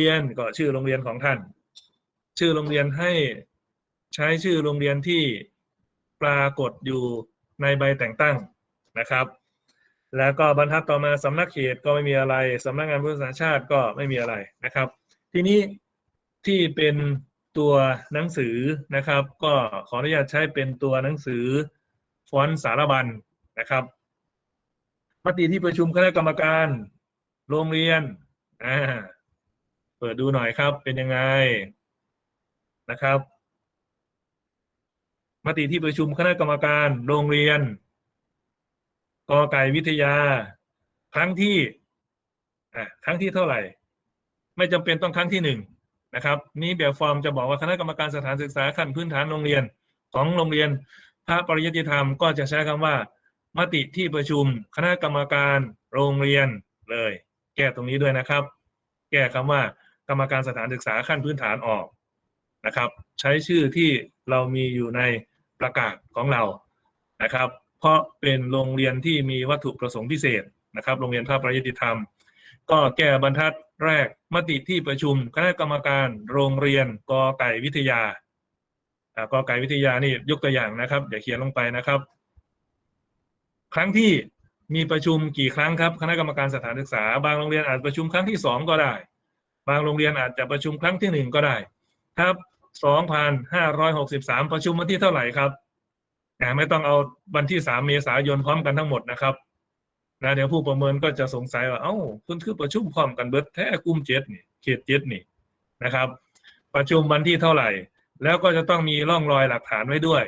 เรียนก็ชื่อโรงเรียนของท่าน ชื่อโรงเรียนให้ใช้ชื่อโรงเรียนที่ปรากฏอยู่ในใบแต่งตั้งนะครับ แล้วก็บรรทัดต่อมาสำนักเขตก็ไม่มีอะไรสำนักงานพุทธศาสนาชาติก็ไม่มีอะไรนะครับ ทีนี้ที่เป็นตัวหนังสือนะครับ ก็ขออนุญาตใช้เป็นตัวหนังสือฟอนต์สารบัญนะครับมติที่ประชุมคณะกรรมการโรงเรียนอ่า ปิดดูหน่อยครับ เป็นยังไงนะครับ มติที่ประชุมคณะกรรมการโรงเรียนกอไก่วิทยา ครั้งที่อะครั้งที่เท่าไหร่ ไม่จำเป็นต้องครั้งที่หนึ่งนะครับ นี่แบบฟอร์มจะบอกว่าคณะกรรมการสถานศึกษาขั้นพื้นฐานโรงเรียนของโรงเรียนพระปริยติธรรมก็จะใช้คำว่า มติที่ประชุมคณะกรรมการโรงเรียนเลย แก้ตรงนี้ด้วยนะครับ แก้คำว่า กรรมการสถานศึกษาขั้นพื้นฐานออกนะครับ ใช้ชื่อที่เรามีอยู่ในประกาศของเรานะครับ เพราะเป็นโรงเรียนที่มีวัตถุประสงค์พิเศษนะครับ โรงเรียนพระปริยติธรรม ก็แก้บรรทัดแรกมติที่ประชุมคณะกรรมการโรงเรียนกอไก่วิทยาอ่ากอไก่วิทยานี่ยกตัวอย่างนะครับอย่าเขียนลงไปนะครับ ครั้งที่มีประชุมกี่ครั้งครับ คณะกรรมการสถานศึกษา บางโรงเรียนอาจประชุมครั้งที่สองก็ได้ บางโรงเรียนอาจจะประชุมครั้งที่หนึ่งก็ได้ครับสองพันห้าร้อยหกสิบสามประชุมวันที่เท่าไหร่ครับแต่ไม่ต้องเอาวันที่สามเมษายนพร้อมกันทั้งหมดนะครับนะเดี๋ยวผู้ประเมินก็จะสงสัยว่า เอ้าคุณคือประชุมพร้อมกันเบิดแท้กลุ่มเจ็ดนี่เขตเจ็ดนี่นะครับ ประชุมวันที่เท่าไหร่ แล้วก็จะต้องมีร่องรอยหลักฐานไว้ด้วย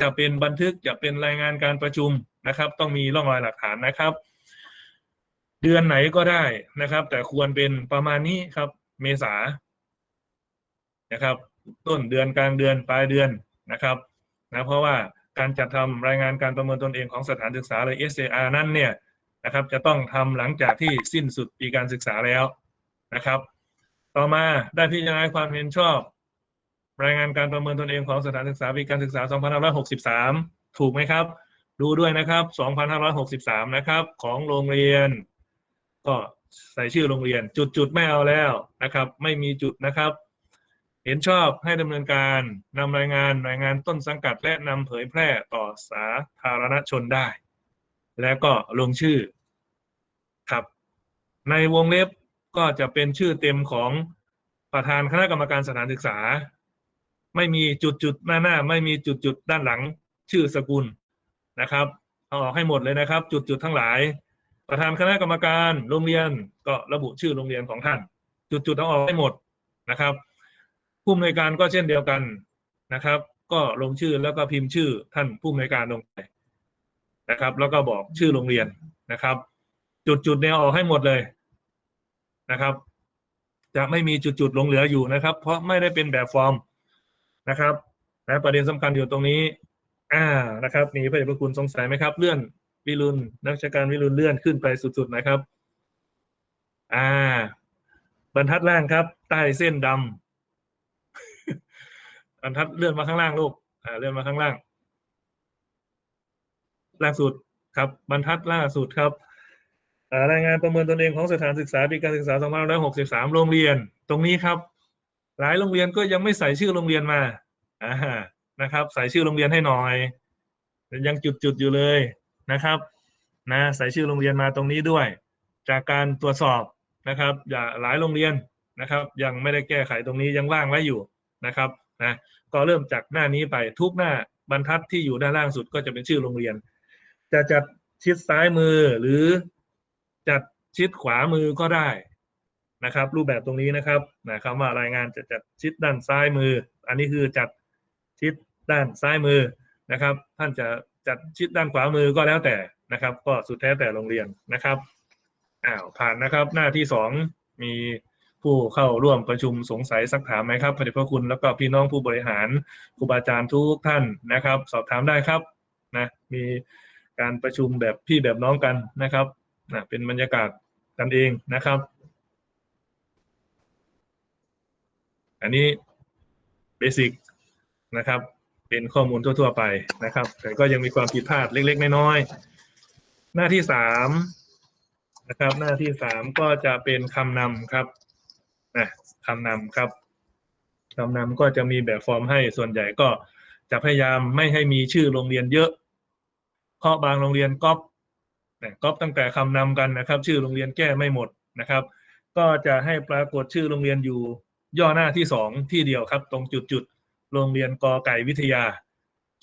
จะเป็นบันทึกจะเป็นรายงานการประชุมนะครับ ต้องมีร่องรอยหลักฐานนะครับ เดือนไหนก็ได้นะครับ แต่ควรเป็นประมาณนี้ครับ เมษานะครับ ต้นเดือนกลางเดือนปลายเดือนนะครับนะเพราะว่าการจัดทำรายงานการประเมินตนเองของสถานศึกษาหรือ SAR นั่นเนี่ยนะครับ จะต้องทำหลังจากที่สิ้นสุดปีการศึกษาแล้วนะครับ ต่อมาได้พิจารณาความเห็นชอบ รายงานการประเมินตนเองของสถานศึกษาปีการศึกษา 2563 ถูกไหมครับ ดูด้วยนะครับ 2563 นะครับ ของโรงเรียน ก็ใส่ชื่อโรงเรียน จุดจุดไม่เอาแล้วนะครับ ไม่มีจุดนะครับ เห็นชอบให้ดำเนินการนำรายงานรายงานต้นสังกัดและนำเผยแพร่ต่อสาธารณชนได้ แล้วก็ลงชื่อครับ ในวงเล็บก็จะเป็นชื่อเต็มของประธานคณะกรรมการสถานศึกษา ไม่มีจุดจุดหน้าหน้า ไม่มีจุดจุดด้านหลัง ชื่อสกุลนะครับเอาออกให้หมดเลยนะครับ จุดจุดทั้งหลาย ประธานคณะกรรมการโรงเรียนก็ระบุชื่อโรงเรียนของท่าน จุดจุดๆเอาออกให้หมดนะครับ ผู้อำนวยการก็เช่นเดียวกันนะครับ ก็ลงชื่อแล้วก็พิมพ์ชื่อท่านผู้อำนวยการลงไปนะครับ แล้วก็บอกชื่อโรงเรียนนะครับ จุดจุดๆเนี่ยออกให้หมดเลยนะครับ จะไม่มีจุดจุดๆหลงเหลืออยู่นะครับ เพราะไม่ได้เป็นแบบฟอร์มนะครับและประเด็นสำคัญอยู่ตรงนี้ อ่านะครับมีพระเดชพระคุณสงสัยไหมครับ เลื่อน วิรุณนักชาการวิรุณเลื่อนขึ้นไปสุดๆนะครับ อ่า บรรทัดล่างครับ ใต้เส้นดำบรรทัดเลื่อนมาข้างล่างลูกอ่าเลื่อนมาข้างล่าง ล่าสุดครับ บรรทัดล่าสุดครับรายงานประเมินตนเองของสถานศึกษาปีการศึกษา 2563 โรงเรียน ตรงนี้ครับ หลายโรงเรียนก็ยังไม่ใส่ชื่อโรงเรียนมาอ่านะครับ ใส่ชื่อโรงเรียนให้หน่อย ยังจุดๆอยู่เลย นะครับนะใส่ชื่อโรงเรียนมาตรงนี้ด้วย จากการตรวจสอบนะครับ อย่าหลายโรงเรียนนะครับ ยังไม่ได้แก้ไขตรงนี้ยังว่างไว้อยู่นะครับนะก็เริ่มจากหน้านี้ไปทุกหน้าบรรทัดที่อยู่ด้านล่างสุดก็จะเป็นชื่อโรงเรียน จะจัดชิดซ้ายมือหรือจัดชิดขวามือก็ได้นะครับ รูปแบบตรงนี้นะครับนะคำว่ารายงานจะจัดชิดด้านซ้ายมือ อันนี้คือจัดชิดด้านซ้ายมือนะครับ ท่านจะ จัดชิดด้านขวามือก็แล้วแต่นะครับ ก็สุดแท้แต่โรงเรียนนะครับอ้าวผ่านนะครับ หน้าที่สองมีผู้เข้าร่วมประชุมสงสัยสักถามไหมครับพระเดชพระคุณแล้วก็พี่น้องผู้บริหารครูบาอาจารย์ทุกท่านนะครับ สอบถามได้ครับนะมีการประชุมแบบพี่แบบน้องกันนะครับนะเป็นบรรยากาศกันเองนะครับ อันนี้เบสิกนะครับ เป็นข้อมูลทั่ว ๆ ไปนะครับ แต่ก็ยังมีความผิดพลาดเล็ก ๆ น้อยๆหน้าที่สามนะครับ หน้าที่สามก็จะเป็นคำนำครับนะคำนำครับคำนำก็จะมีแบบฟอร์มให้ส่วนใหญ่ก็จะพยายามไม่ให้มีชื่อโรงเรียนเยอะ เพราะบางโรงเรียนก๊อปนะก๊อปตั้งแต่คำนำกันนะครับ ชื่อโรงเรียนแก้ไม่หมดนะครับ ก็จะให้ปรากฏชื่อโรงเรียนอยู่ย่อหน้าที่สองที่เดียวครับ ตรงจุดจุดๆ โรงเรียนกอไก่วิทยา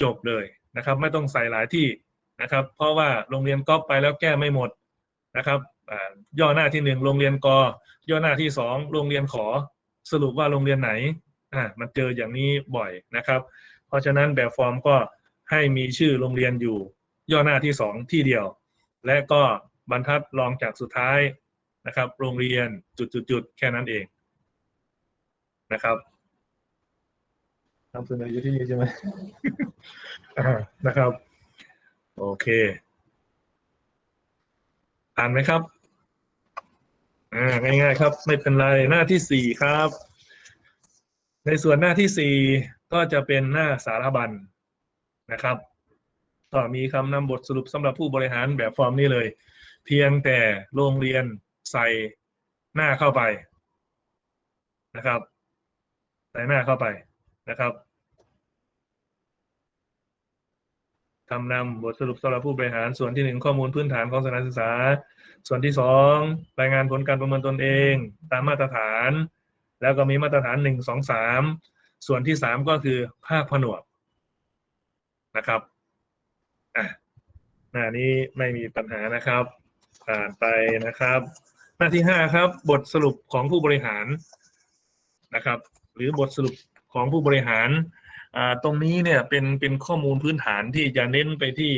จบเลยนะครับ ไม่ต้องใส่หลายที่นะครับ เพราะว่าโรงเรียนก๊อปไปแล้วแก้ไม่หมดนะครับย่อหน้าที่หนึ่งโรงเรียนกอย่อหน้าที่สองโรงเรียนขอสรุปว่าโรงเรียนไหนอ่ามันเจออย่างนี้บ่อยนะครับ เพราะฉะนั้นแบบฟอร์มก็ให้มีชื่อโรงเรียนอยู่ย่อหน้าที่สองที่เดียว และก็บรรทัดรองจากสุดท้ายนะครับ โรงเรียนจุดๆๆแค่นั้นเองนะครับ นำเสนออยู่ที่นี่ใช่ไหมนะครับ โอเค อ่านไหมครับ อ่าง่ายๆครับ ไม่เป็นไรหน้าที่สี่ครับ ในส่วนหน้าที่สี่ก็จะเป็นหน้าสารบัญนะครับก็มีคำนำบทสรุปสำหรับผู้บริหารแบบฟอร์มนี้เลย เพียงแต่โรงเรียนใส่หน้าเข้าไปนะครับ ใส่หน้าเข้าไปนะครับ คำนำบทสรุปสำหรับผู้บริหารส่วนที่หนึ่งข้อมูลพื้นฐานของสถานศึกษา ส่วนที่สองรายงานผลการประเมินตนเอง ตามมาตรฐาน แล้วก็มีมาตรฐานหนึ่งสองสามส่วนที่สามก็คือภาคผนวกนะครับอะหน้านี้ไม่มีปัญหานะครับผ่านไปนะครับ หน้าที่ห้าครับ บทสรุปของผู้บริหารนะครับ หรือบทสรุปของผู้บริหาร ตรงนี้เนี่ยเป็นเป็นข้อมูลพื้นฐานที่จะเน้นไปที่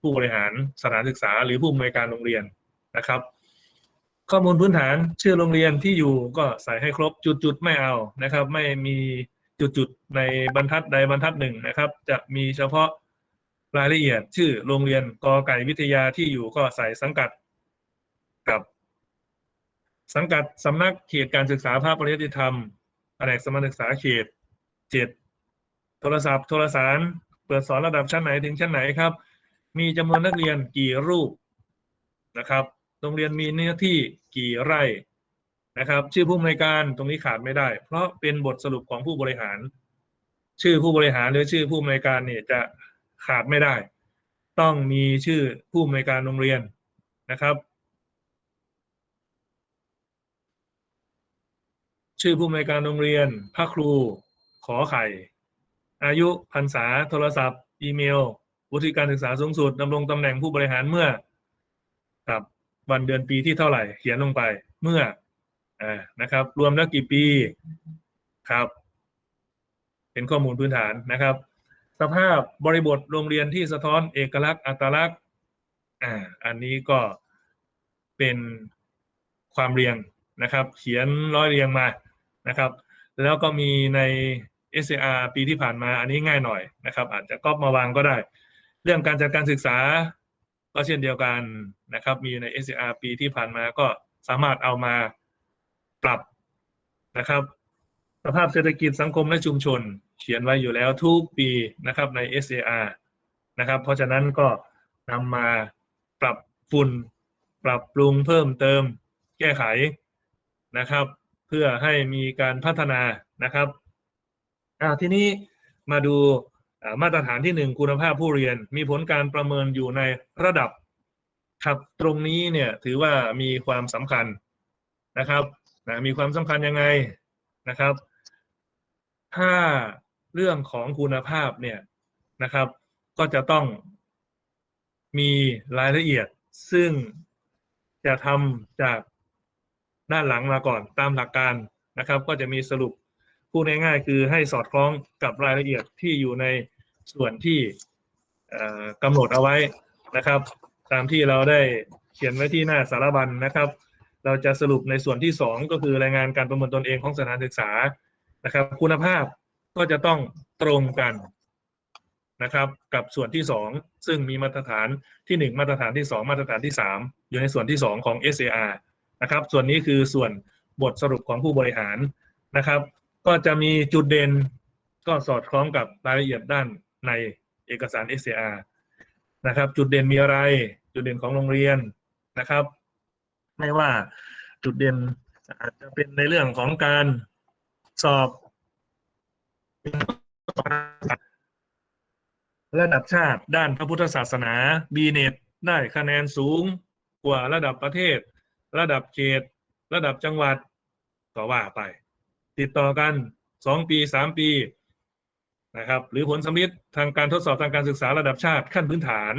ผู้บริหารสถานศึกษา หรือผู้อำนวยการโรงเรียนนะครับ ข้อมูลพื้นฐานชื่อโรงเรียนที่อยู่ก็ใส่ให้ครบจุดๆไม่เอานะครับ ไม่มีจุดๆในบรรทัดใดบรรทัดหนึ่งนะครับ จะมีเฉพาะรายละเอียดชื่อโรงเรียนกอไก่วิทยาที่อยู่ก็ใส่สังกัดกับ สังกัดสำนักเขตการศึกษาภาคปริยติธรรมแผนกสมานศึกษาเขตเจ็ด โทรศัพท์ โทรสาร เปิดสอนระดับชั้นไหนถึงชั้นไหนครับ มีจำนวนนักเรียนกี่รูปนะครับ โรงเรียนมีเนื้อที่กี่ไร่นะครับ ชื่อผู้อำนวยการตรงนี้ขาดไม่ได้ เพราะเป็นบทสรุปของผู้บริหาร ชื่อผู้บริหารหรือชื่อผู้อำนวยการเนี่ยจะขาดไม่ได้ ต้องมีชื่อผู้อำนวยการโรงเรียนนะครับ ชื่อผู้อำนวยการโรงเรียนพระครูขอไข่ อายุพรรษาโทรศัพท์ อีเมล วุฒิการศึกษาสูงสุดดำรงตำแหน่งผู้บริหารเมื่อครับวันเดือนปีที่เท่าไหร่ เขียนลงไปเมื่ออ่านะครับ รวมแล้วกี่ปีครับ เป็นข้อมูลพื้นฐานนะครับ สภาพบริบทโรงเรียนที่สะท้อนเอกลักษณ์อัตลักษณ์อ่าอันนี้ก็เป็นความเรียงนะครับ เขียนร้อยเรียงมานะครับ แล้วก็มีใน SCR ปีที่ผ่านมาอันนี้ง่ายหน่อยนะครับ อาจจะก๊อปมาวางก็ได้ เรื่องการจัดการศึกษาก็เช่นเดียวกันนะครับ มีใน SCR ปีที่ผ่านมาก็สามารถเอามาปรับนะครับ สภาพเศรษฐกิจสังคมและชุมชน เขียนไว้อยู่แล้วทุกปีนะครับใน SAR นะครับ เพราะฉะนั้นก็นำมาปรับฝุ่นปรับปรุงเพิ่มเติม แก้ไขนะครับ เพื่อให้มีการพัฒนานะครับ อ่าทีนี้มาดูมาตรฐานที่หนึ่งคุณภาพผู้เรียน มีผลการประเมินอยู่ในระดับครับตรงนี้เนี่ยถือว่ามีความสำคัญนะครับนะมีความสำคัญยังไงนะครับ ถ้าเรื่องของคุณภาพเนี่ยนะครับ ก็จะต้องมีรายละเอียดซึ่งจะทำจากด้านหลังมาก่อนตามหลักการนะครับ ก็จะมีสรุป พูดง่ายๆคือให้สอดคล้องกับรายละเอียดที่อยู่ในส่วนที่กำหนดเอาไว้นะครับ ตามที่เราได้เขียนไว้ที่หน้าสารบัญนะครับ เราจะสรุปในส่วนที่สองก็คือรายงานการประเมินตนเองของสถานศึกษานะครับ คุณภาพก็จะต้องตรงกันนะครับ กับส่วนที่สองซึ่งมีมาตรฐานที่หนึ่งมาตรฐานที่สองมาตรฐานที่สามอยู่ในส่วนที่สองของ SAR นะครับ ส่วนนี้คือส่วนบทสรุปของผู้บริหารนะครับ ก็จะมีจุดเด่นก็สอดคล้องกับรายละเอียดด้านในเอกสาร SAR นะครับ จุดเด่นมีอะไร จุดเด่นของโรงเรียนนะครับ ไม่ว่าจุดเด่นอาจจะเป็นในเรื่องของการสอบระดับชาติด้านพระพุทธศาสนาบีเน็ตได้คะแนนสูงกว่าระดับประเทศ ระดับเขต ระดับจังหวัดก็ว่าไป ติดต่อกันสองปีสามปีนะครับหรือผลสำลิดทางการทดสอบทางการศึกษาระดับชาติขั้นพื้นฐาน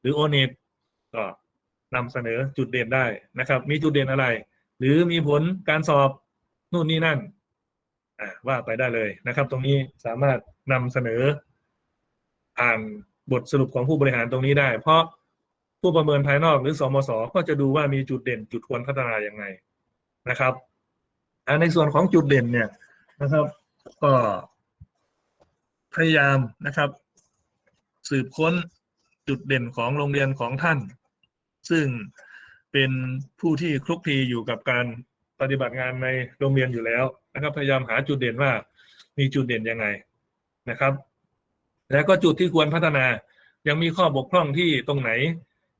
หรือโอเน็ตก็นำเสนอจุดเด่นได้นะครับ มีจุดเด่นอะไร หรือมีผลการสอบนู่นนี่นั่นว่าไปได้เลยนะครับ ตรงนี้สามารถนำเสนออ่านบทสรุปของผู้บริหารตรงนี้ได้ เพราะผู้ประเมินภายนอกหรือสมศก็จะดูว่ามีจุดเด่นจุดควรพัฒนาอย่างไงนะครับ ในส่วนของจุดเด่นเนี่ยนะครับ ก็พยายามนะครับ สืบค้นจุดเด่นของโรงเรียนของท่าน ซึ่งเป็นผู้ที่คลุกคลีอยู่กับการปฏิบัติงานในโรงเรียนอยู่แล้วนะครับ พยายามหาจุดเด่นว่ามีจุดเด่นยังไงนะครับ แล้วก็จุดที่ควรพัฒนายังมีข้อบกพร่องที่ตรงไหน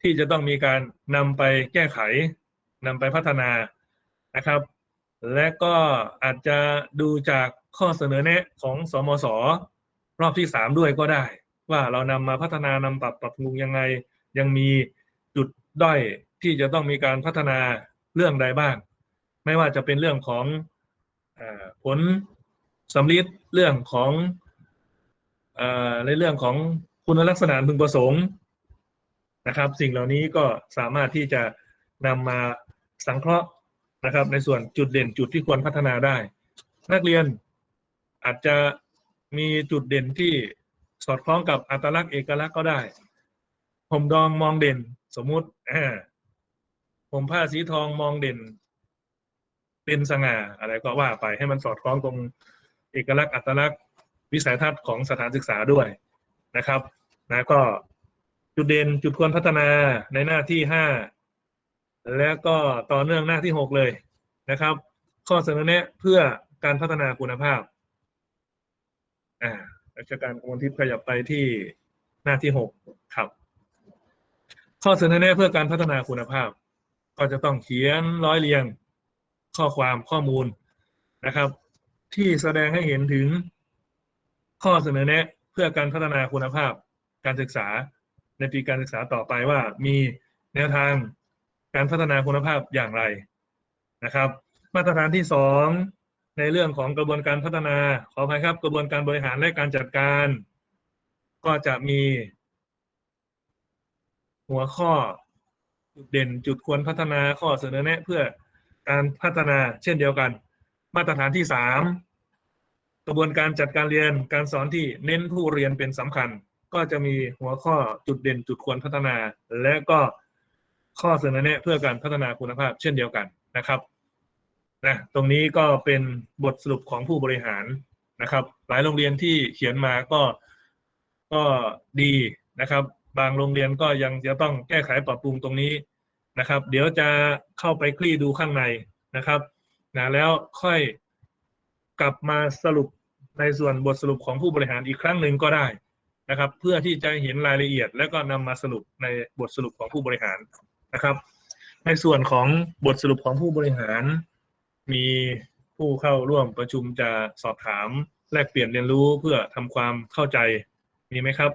ที่จะต้องมีการนำไปแก้ไขนำไปพัฒนานะครับ และก็อาจจะดูจากข้อเสนอแนะของสมศรอบที่สามด้วยก็ได้ ว่าเรานำมาพัฒนานำปรับปรับปรุงยังไง ยังมีจุดด้อยที่จะต้องมีการพัฒนาเรื่องใดบ้าง ไม่ว่าจะเป็นเรื่องของอผลสำลิดเรื่องของอในเรื่องของคุณลักษณะพึงประสงค์นะครับ สิ่งเหล่านี้ก็สามารถที่จะนำมาสังเคราะห์ นะครับ ในส่วนจุดเด่นจุดที่ควรพัฒนาได้ นักเรียนอาจจะมีจุดเด่นที่สอดคล้องกับอัตลักษณ์เอกลักษณ์ก็ได้ ผมดองมองเด่นสมมุติผมผ้าสีทองมองเด่น เป็นสง่าอะไรก็ว่าไปให้มันสอดคล้องตรงเอกลักษณ์อัตลักษณ์วิสัยทัศน์ของสถานศึกษาด้วยนะครับนะก็จุดเด่นจุดควรพัฒนาในหน้าที่ห้า แล้วก็ต่อเนื่องหน้าที่หกเลยนะครับ ข้อเสนอแนะเพื่อการพัฒนาคุณภาพอ่าราชการกมลทิพย์ขยับไปที่หน้าที่หกครับ ข้อเสนอแนะเพื่อการพัฒนาคุณภาพ ก็จะต้องเขียนร้อยเรียงข้อความข้อมูลนะครับ ที่แสดงให้เห็นถึงข้อเสนอแนะเพื่อการพัฒนาคุณภาพ การศึกษาในปีการศึกษาต่อไปว่ามีแนวทาง การพัฒนาคุณภาพอย่างไรนะครับ มาตรฐานที่สองในเรื่องของกระบวนการพัฒนาขออภัยครับ กระบวนการบริหารและการจัดการ ก็จะมี หัวข้อจุดเด่นจุดควรพัฒนาข้อเสนอแนะเพื่อการพัฒนาเช่นเดียวกัน มาตรฐานที่สามกระบวนการจัดการเรียนการสอนที่เน้นผู้เรียนเป็นสำคัญ ก็จะมีหัวข้อจุดเด่นจุดควรพัฒนา และก็ ข้อเสนอแนะเพื่อการพัฒนาคุณภาพเช่นเดียวกันนะครับนะตรงนี้ก็เป็นบทสรุปของผู้บริหารนะครับ หลายโรงเรียนที่เขียนมาก็ก็ดีนะครับ บางโรงเรียนก็ยังจะต้องแก้ไขปรับปรุงตรงนี้นะครับ เดี๋ยวจะเข้าไปคลี่ดูข้างในนะครับนะแล้วค่อยกลับมาสรุปในส่วนบทสรุปของผู้บริหารอีกครั้งหนึ่งก็ได้นะครับ เพื่อที่จะเห็นรายละเอียด แล้วก็นำมาสรุปในบทสรุปของผู้บริหาร นะครับ ในส่วนของบทสรุปของผู้บริหาร มีผู้เข้าร่วมประชุมจะสอบถาม แลกเปลี่ยนเรียนรู้เพื่อทำความเข้าใจมีไหมครับ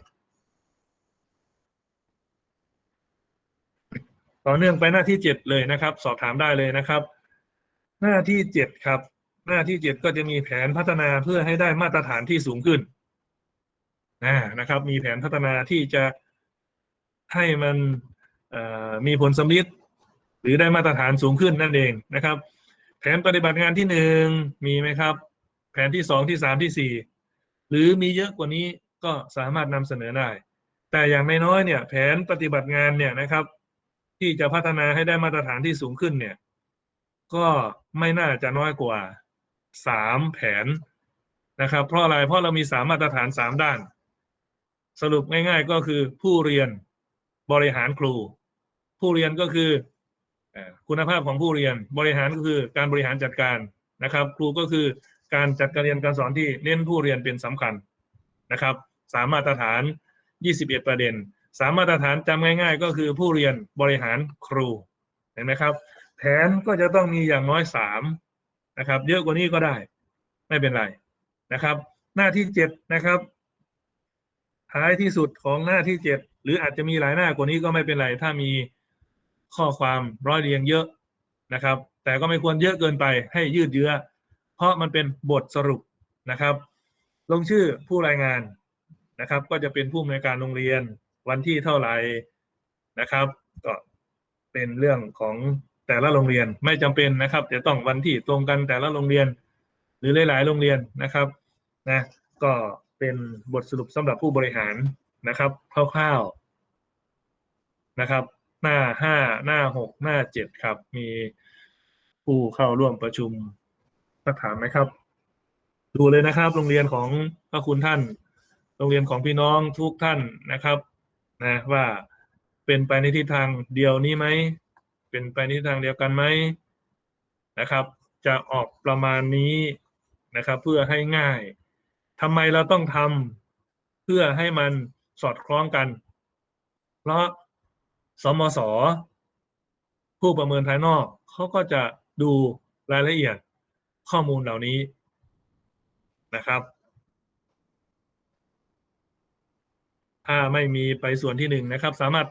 ต่อเนื่องไปหน้าที่เจ็ดเลยนะครับ สอบถามได้เลยนะครับ หน้าที่เจ็ดครับ หน้าที่เจ็ดก็จะมีแผนพัฒนาเพื่อให้ได้มาตรฐานที่สูงขึ้นนะนะครับ มีแผนพัฒนาที่จะให้มัน มีผลสำลิดหรือได้มาตรฐานสูงขึ้นนั่นเองนะครับ แผนปฏิบัติงานที่หนึ่งมีไหมครับ แผนที่สองที่สามที่สี่หรือมีเยอะกว่านี้ก็สามารถนำเสนอได้ แต่อย่างน้อยๆเนี่ย แผนปฏิบัติงานเนี่ยนะครับ ที่จะพัฒนาให้ได้มาตรฐานที่สูงขึ้นเนี่ย ก็ไม่น่าจะน้อยกว่าสามแผนนะครับ เพราะอะไรเพราะเรามีสามมาตรฐานสามด้าน สรุปง่าย ๆ ก็คือผู้เรียนบริหารครู ผู้เรียนก็คือคุณภาพของผู้เรียนบริหารก็คือการบริหารจัดการนะครับ ครูก็คือการจัดการเรียนการสอนที่เน้นผู้เรียนเป็นสำคัญนะครับสามมาตรฐาน 21 ประเด็นสามมาตรฐานจำง่าย ๆ ก็คือผู้เรียนบริหารครูเห็นไหมครับ แผนก็จะต้องมีอย่างน้อยสามนะครับ เยอะกว่านี้ก็ได้ ไม่เป็นไรนะครับ หน้าที่เจ็ดนะครับ ท้ายที่สุดของหน้าที่เจ็ดหรืออาจจะมีหลายหน้ากว่านี้ก็ไม่เป็นไร ถ้ามี ข้อความร้อยเรียงเยอะนะครับ แต่ก็ไม่ควรเยอะเกินไปให้ยืดเยื้อ เพราะมันเป็นบทสรุปนะครับ ลงชื่อผู้รายงานนะครับ ก็จะเป็นผู้อำนวยการโรงเรียนวันที่เท่าไหร่นะครับ ก็เป็นเรื่องของแต่ละโรงเรียนไม่จำเป็นนะครับจะต้องวันที่ตรงกันแต่ละโรงเรียน หรือหลาย ๆ โรงเรียนนะครับนะก็เป็นบทสรุปสำหรับผู้บริหารนะครับคร่าวๆนะครับ หน้าห้าหน้าหกหน้าเจ็ดครับ มีผู้เข้าร่วมประชุมสักถามไหมครับ ดูเลยนะครับ โรงเรียนของพระคุณท่าน โรงเรียนของพี่น้องทุกท่านนะครับนะว่าเป็นไปในทิศทางเดียวนี้ไหมเป็นไปในทิศทางเดียวกันไหมนะครับ จะออกประมาณนี้นะครับ เพื่อให้ง่ายทำไมเราต้องทำเพื่อให้มันสอดคล้องกัน เพราะ สมสผู้ประเมินภายนอกเขาก็จะดูรายละเอียดข้อมูลเหล่านี้นะครับ ถ้าไม่มีไปส่วนที่หนึ่งนะครับ สามารถ